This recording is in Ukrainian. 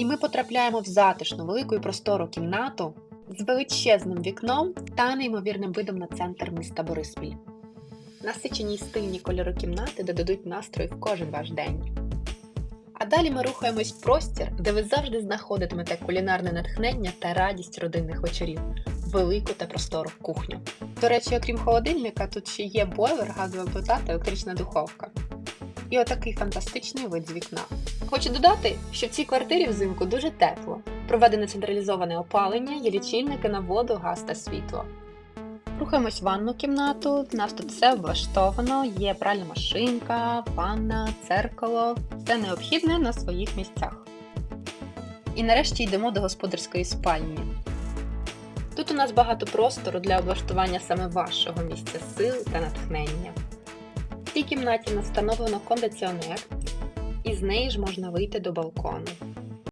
І ми потрапляємо в затишну велику і простору кімнату з величезним вікном та неймовірним видом на центр міста Бориспіль. Насичені й стильні кольори кімнати додадуть настрою в кожен ваш день. А далі ми рухаємось в простір, де ви завжди знаходитимете кулінарне натхнення та радість родинних вечорів, велику та простору кухню. До речі, окрім холодильника, тут ще є бойлер, газова плита та електрична духовка. І отакий фантастичний вид з вікна. Хочу додати, що в цій квартирі взимку дуже тепло. Проведене централізоване опалення, є лічильники на воду, газ та світло. Рухаємось в ванну кімнату. У нас тут все облаштовано, є пральна машинка, ванна, церкало, все необхідне на своїх місцях. І нарешті йдемо до господарської спальні. Тут у нас багато простору для облаштування саме вашого місця сил та. В цій кімнаті настановлено кондиціонер, і з неї ж можна вийти до балкону.